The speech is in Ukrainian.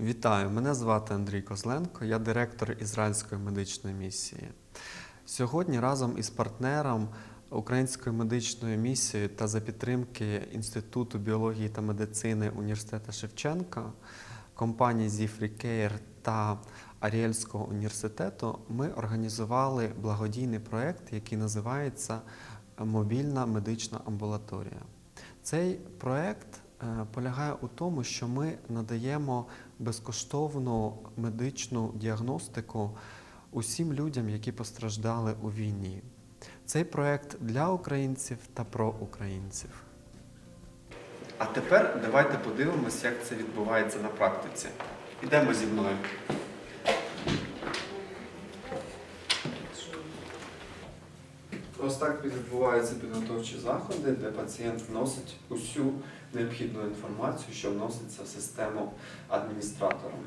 Вітаю, мене звати Андрій Козленко, я директор Ізраїльської медичної місії. Сьогодні разом із партнером Українською медичною місією та за підтримки Інституту біології та медицини університету Шевченка, компанії Zifree та Аріельського університету ми організували благодійний проєкт, який називається Мобільна медична амбулаторія. Цей проєкт полягає у тому, що ми надаємо безкоштовну медичну діагностику усім людям, які постраждали у війні. Цей проєкт для українців та про українців. А тепер давайте подивимось, як це відбувається на практиці. Ідемо зі мною. Ось так відбуваються підготовчі заходи, де пацієнт вносить усю необхідну інформацію, що вноситься в систему адміністратором.